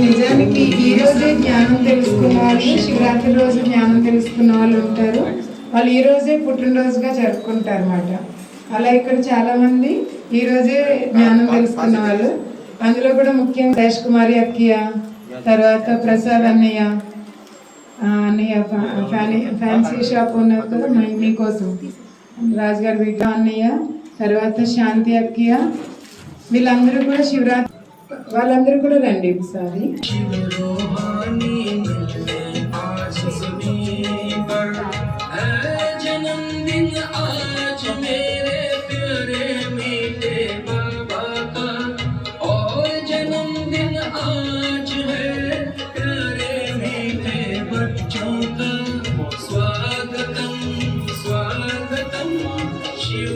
నిజానికి ఈ రోజే జ్ఞానం తెలుసుకున్న వాళ్ళు శివరాత్రి రోజు జ్ఞానం తెలుసుకున్న వాళ్ళు ఉంటారు. వాళ్ళు ఈ రోజే పుట్టినరోజుగా జరుపుకుంటారు అన్నమాట అలా ఇక్కడ చాలా మంది ఈ రోజే జ్ఞానం తెలుసుకున్న వాళ్ళు అందులో కూడా ముఖ్యంగా శేష్ కుమారి అక్కయ్య తర్వాత ప్రసాద్ అన్నయ్య అన్నయ్య ఫ్యాన్సీ షాప్ ఉన్నది కదా మీకోసం రాజుగారి వీట అన్నయ్య తర్వాత శాంతి అక్కయ్య వీళ్ళందరూ కూడా శివరాత్రి వాళ్ళందరూ కూడా రండి ఒకసారి.